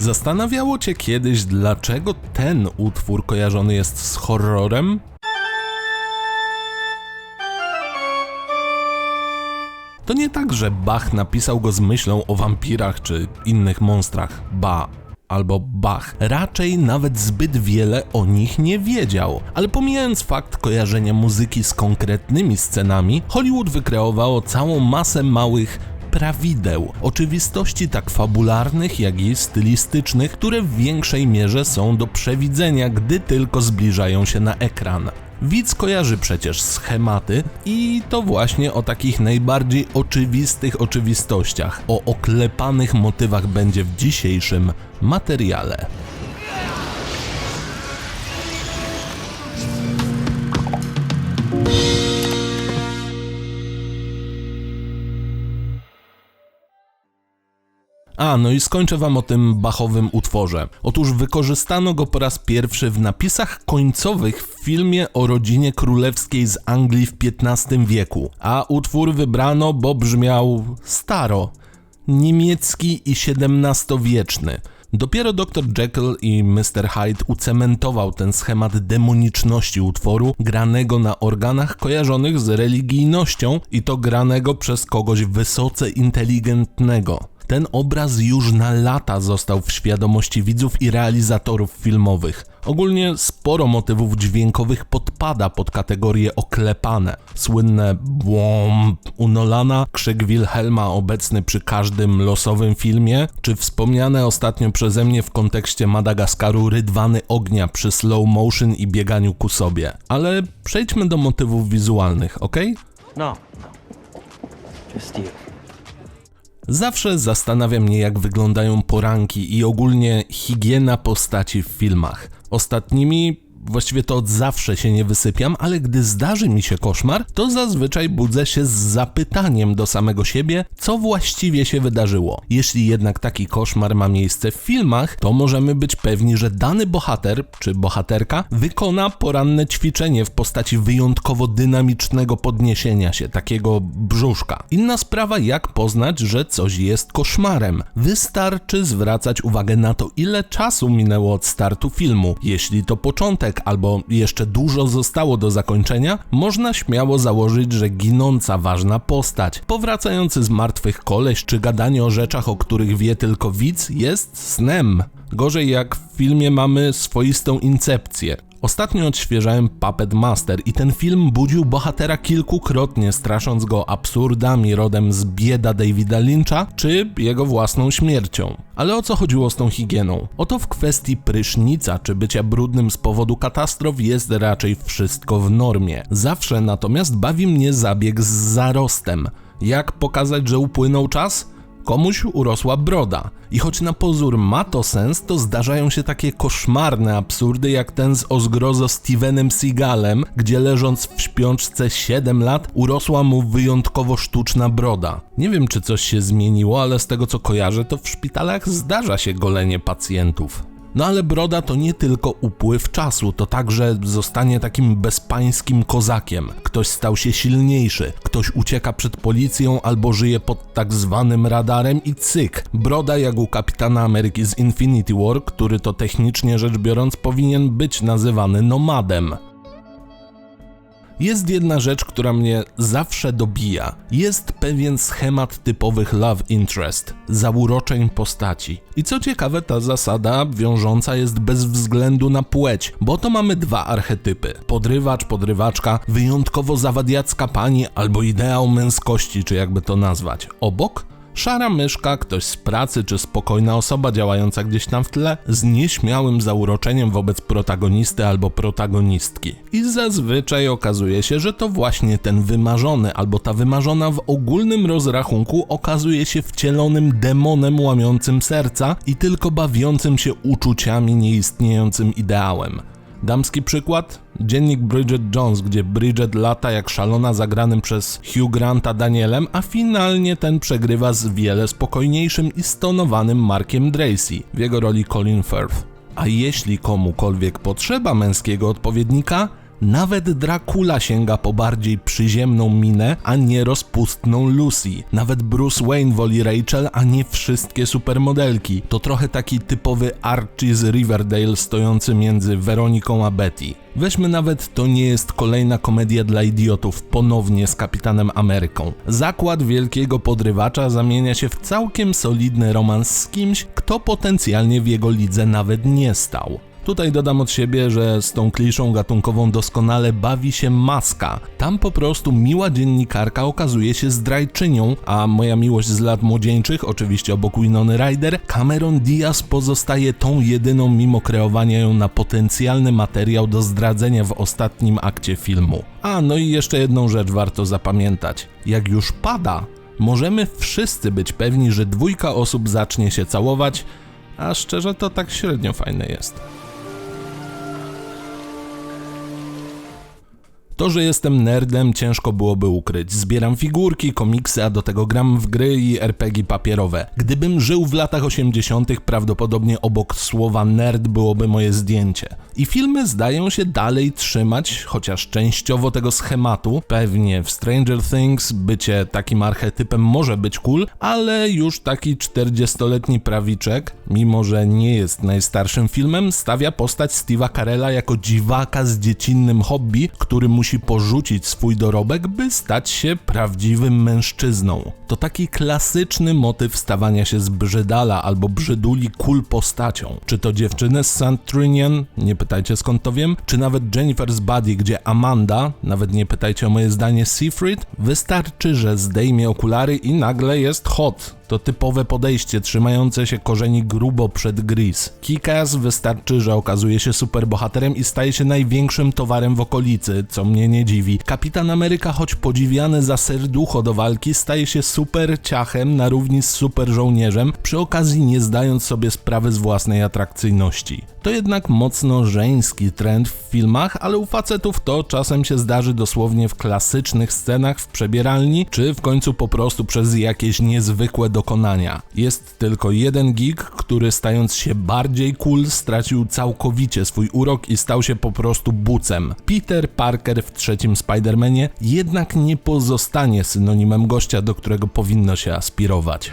Zastanawiało cię kiedyś, dlaczego ten utwór kojarzony jest z horrorem? To nie tak, że Bach napisał go z myślą o wampirach czy innych monstrach. Ba, albo Bach. Raczej nawet zbyt wiele o nich nie wiedział. Ale pomijając fakt kojarzenia muzyki z konkretnymi scenami, Hollywood wykreowało całą masę małych prawideł, oczywistości tak fabularnych, jak i stylistycznych, które w większej mierze są do przewidzenia, gdy tylko zbliżają się na ekran. Widz kojarzy przecież schematy i to właśnie o takich najbardziej oczywistych oczywistościach, o oklepanych motywach będzie w dzisiejszym materiale. A, no i skończę wam o tym Bachowym utworze. Otóż wykorzystano go po raz pierwszy w napisach końcowych w filmie o rodzinie królewskiej z Anglii w XV wieku, a utwór wybrano, bo brzmiał staro, niemiecki i XVII-wieczny. Dopiero dr Jekyll i Mr. Hyde ucementował ten schemat demoniczności utworu, granego na organach kojarzonych z religijnością i to granego przez kogoś wysoce inteligentnego. Ten obraz już na lata został w świadomości widzów i realizatorów filmowych. Ogólnie sporo motywów dźwiękowych podpada pod kategorie oklepane. Słynne błąb u Nolana, krzyk Wilhelma obecny przy każdym losowym filmie, czy wspomniane ostatnio przeze mnie w kontekście Madagaskaru rydwany ognia przy slow motion i bieganiu ku sobie. Ale przejdźmy do motywów wizualnych, ok? No, no. Just you. Zawsze zastanawia mnie, jak wyglądają poranki i ogólnie higiena postaci w filmach. Ostatnimi właściwie to od zawsze się nie wysypiam, ale gdy zdarzy mi się koszmar, to zazwyczaj budzę się z zapytaniem do samego siebie, co właściwie się wydarzyło. Jeśli jednak taki koszmar ma miejsce w filmach, to możemy być pewni, że dany bohater czy bohaterka wykona poranne ćwiczenie w postaci wyjątkowo dynamicznego podniesienia się, takiego brzuszka. Inna sprawa, jak poznać, że coś jest koszmarem. Wystarczy zwracać uwagę na to, ile czasu minęło od startu filmu. Jeśli to początek, albo jeszcze dużo zostało do zakończenia, można śmiało założyć, że ginąca ważna postać, powracający z martwych koleś czy gadanie o rzeczach, o których wie tylko widz, jest snem. Gorzej jak w filmie mamy swoistą incepcję. Ostatnio odświeżałem Puppet Master i ten film budził bohatera kilkukrotnie, strasząc go absurdami rodem z bieda Davida Lyncha czy jego własną śmiercią. Ale o co chodziło z tą higieną? Oto w kwestii prysznica czy bycia brudnym z powodu katastrof jest raczej wszystko w normie. Zawsze natomiast bawi mnie zabieg z zarostem. Jak pokazać, że upłynął czas? Komuś urosła broda. I choć na pozór ma to sens, to zdarzają się takie koszmarne absurdy jak ten z o zgrozo Stevenem Seagalem, gdzie leżąc w śpiączce 7 lat urosła mu wyjątkowo sztuczna broda. Nie wiem czy coś się zmieniło, ale z tego co kojarzę to w szpitalach zdarza się golenie pacjentów. No ale broda to nie tylko upływ czasu, to także zostanie takim bezpańskim kozakiem. Ktoś stał się silniejszy, ktoś ucieka przed policją albo żyje pod tak zwanym radarem i cyk. Broda jak u kapitana Ameryki z Infinity War, który to technicznie rzecz biorąc powinien być nazywany nomadem. Jest jedna rzecz, która mnie zawsze dobija. Jest pewien schemat typowych love interest, zauroczeń postaci. I co ciekawe, ta zasada wiążąca jest bez względu na płeć, bo to mamy dwa archetypy. Podrywacz, podrywaczka, wyjątkowo zawadiacka pani albo ideał męskości, czy jakby to nazwać. Obok Szara myszka, ktoś z pracy czy spokojna osoba działająca gdzieś tam w tle z nieśmiałym zauroczeniem wobec protagonisty albo protagonistki. I zazwyczaj okazuje się, że to właśnie ten wymarzony albo ta wymarzona w ogólnym rozrachunku okazuje się wcielonym demonem łamiącym serca i tylko bawiącym się uczuciami nieistniejącym ideałem. Damski przykład? Dziennik Bridget Jones, gdzie Bridget lata jak szalona zagranym przez Hugh Granta Danielem, a finalnie ten przegrywa z wiele spokojniejszym i stonowanym Markiem Dracy w jego roli Colin Firth. A jeśli komukolwiek potrzeba męskiego odpowiednika, Nawet Dracula sięga po bardziej przyziemną minę, a nie rozpustną Lucy. Nawet Bruce Wayne woli Rachel, a nie wszystkie supermodelki. To trochę taki typowy Archie z Riverdale stojący między Weroniką a Betty. Weźmy nawet To nie jest kolejna komedia dla idiotów, ponownie z Kapitanem Ameryką. Zakład wielkiego podrywacza zamienia się w całkiem solidny romans z kimś, kto potencjalnie w jego lidze nawet nie stał. Tutaj dodam od siebie, że z tą kliszą gatunkową doskonale bawi się maska. Tam po prostu miła dziennikarka okazuje się zdrajczynią, a moja miłość z lat młodzieńczych, oczywiście obok Winony Ryder, Cameron Diaz pozostaje tą jedyną mimo kreowania ją na potencjalny materiał do zdradzenia w ostatnim akcie filmu. A, no i jeszcze jedną rzecz warto zapamiętać. Jak już pada, możemy wszyscy być pewni, że dwójka osób zacznie się całować, a szczerze to tak średnio fajne jest. To, że jestem nerdem, ciężko byłoby ukryć. Zbieram figurki, komiksy, a do tego gram w gry i RPG papierowe. Gdybym żył w latach 80., prawdopodobnie obok słowa nerd byłoby moje zdjęcie. I filmy zdają się dalej trzymać, chociaż częściowo tego schematu. Pewnie w Stranger Things bycie takim archetypem może być cool, ale już taki 40-letni prawiczek, mimo że nie jest najstarszym filmem, stawia postać Steve'a Carella jako dziwaka z dziecinnym hobby, który musi porzucić swój dorobek, by stać się prawdziwym mężczyzną. To taki klasyczny motyw stawania się z brzydala albo brzyduli cool postacią. Czy to dziewczyny z St. Trinian, nie pytajcie skąd to wiem, czy nawet Jennifer's Buddy, gdzie Amanda, nawet nie pytajcie o moje zdanie, Seafried, wystarczy, że zdejmie okulary i nagle jest hot. To typowe podejście trzymające się korzeni grubo przed Gris. Kikas wystarczy, że okazuje się superbohaterem i staje się największym towarem w okolicy, co mnie nie dziwi. Kapitan Ameryka, choć podziwiany za serducho do walki, staje się super ciachem na równi z super żołnierzem, przy okazji nie zdając sobie sprawy z własnej atrakcyjności. To jednak mocno żeński trend w filmach, ale u facetów to czasem się zdarzy dosłownie w klasycznych scenach w przebieralni, czy w końcu po prostu przez jakieś niezwykłe dokonania. Jest tylko jeden geek, który stając się bardziej cool stracił całkowicie swój urok i stał się po prostu bucem. Peter Parker w trzecim Spider-Manie jednak nie pozostanie synonimem gościa, do którego powinno się aspirować.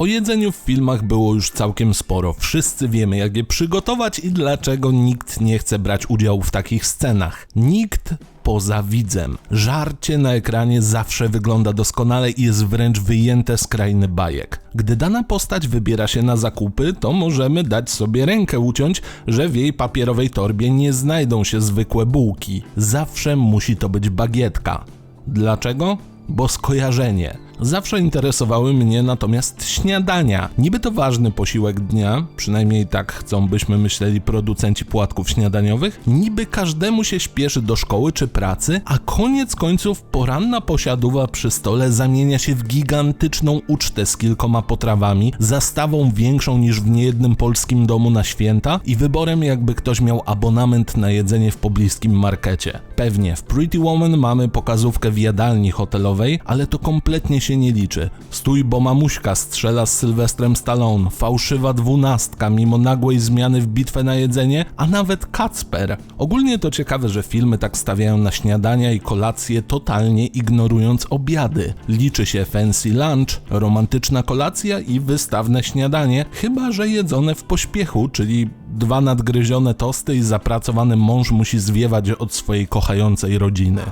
O jedzeniu w filmach było już całkiem sporo. Wszyscy wiemy, jak je przygotować i dlaczego nikt nie chce brać udziału w takich scenach. Nikt poza widzem. Żarcie na ekranie zawsze wygląda doskonale i jest wręcz wyjęte z krainy bajek. Gdy dana postać wybiera się na zakupy, to możemy dać sobie rękę uciąć, że w jej papierowej torbie nie znajdą się zwykłe bułki. Zawsze musi to być bagietka. Dlaczego? Bo skojarzenie. Zawsze interesowały mnie natomiast śniadania. Niby to ważny posiłek dnia, przynajmniej tak chcą byśmy myśleli producenci płatków śniadaniowych. Niby każdemu się śpieszy do szkoły czy pracy, a koniec końców poranna posiadówa przy stole zamienia się w gigantyczną ucztę z kilkoma potrawami, zastawą większą niż w niejednym polskim domu na święta i wyborem jakby ktoś miał abonament na jedzenie w pobliskim markecie. Pewnie w Pretty Woman mamy pokazówkę w jadalni hotelowej, ale to kompletnie się nie liczy. Stój, bo mamuśka strzela z Sylwestrem Stallone, fałszywa dwunastka mimo nagłej zmiany w bitwę na jedzenie, a nawet Kacper. Ogólnie to ciekawe, że filmy tak stawiają na śniadania i kolacje, totalnie ignorując obiady. Liczy się fancy lunch, romantyczna kolacja i wystawne śniadanie, chyba że jedzone w pośpiechu, czyli dwa nadgryzione tosty i zapracowany mąż musi zwiewać od swojej kochającej rodziny.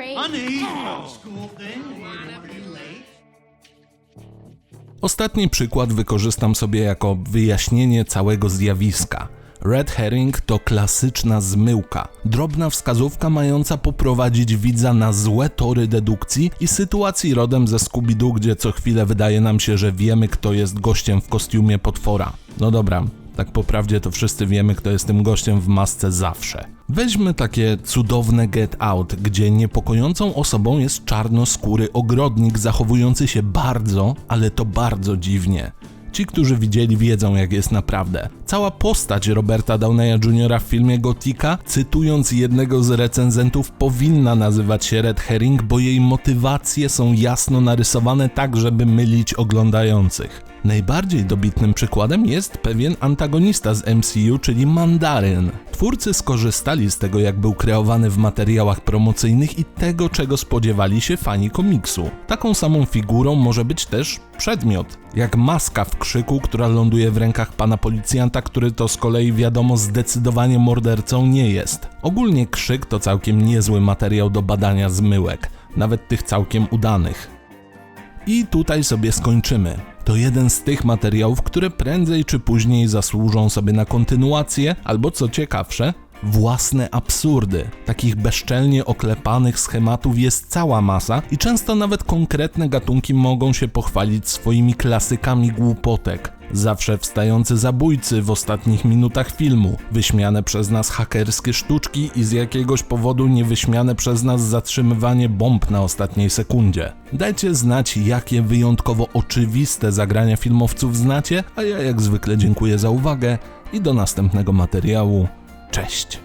Grade. Honey, school thing. Are you late? Ostatni przykład wykorzystam sobie jako wyjaśnienie całego zjawiska. Red herring to klasyczna zmyłka, drobna wskazówka mająca poprowadzić widza na złe tory dedukcji i sytuacji rodem ze Scooby-Doo, gdzie co chwilę wydaje nam się, że wiemy kto jest gościem w kostiumie potwora. No dobra, tak po prawdzie to wszyscy wiemy kto jest tym gościem w masce zawsze. Weźmy takie cudowne Get Out, gdzie niepokojącą osobą jest czarnoskóry ogrodnik zachowujący się bardzo, ale to bardzo dziwnie. Ci, którzy widzieli, wiedzą jak jest naprawdę. Cała postać Roberta Downeya Jr. w filmie Gotika, cytując jednego z recenzentów, powinna nazywać się Red Herring, bo jej motywacje są jasno narysowane tak, żeby mylić oglądających. Najbardziej dobitnym przykładem jest pewien antagonista z MCU, czyli Mandaryn. Twórcy skorzystali z tego, jak był kreowany w materiałach promocyjnych i tego, czego spodziewali się fani komiksu. Taką samą figurą może być też przedmiot, jak maska w krzyku, która ląduje w rękach pana policjanta, który to z kolei wiadomo zdecydowanie mordercą nie jest. Ogólnie krzyk to całkiem niezły materiał do badania zmyłek, nawet tych całkiem udanych. I tutaj sobie skończymy. To jeden z tych materiałów, które prędzej czy później zasłużą sobie na kontynuację, albo co ciekawsze, własne absurdy. Takich bezczelnie oklepanych schematów jest cała masa i często nawet konkretne gatunki mogą się pochwalić swoimi klasykami głupotek. Zawsze wstający zabójcy w ostatnich minutach filmu, wyśmiane przez nas hakerskie sztuczki i z jakiegoś powodu niewyśmiane przez nas zatrzymywanie bomb na ostatniej sekundzie. Dajcie znać, jakie wyjątkowo oczywiste zagrania filmowców znacie, a ja jak zwykle dziękuję za uwagę i do następnego materiału. Cześć!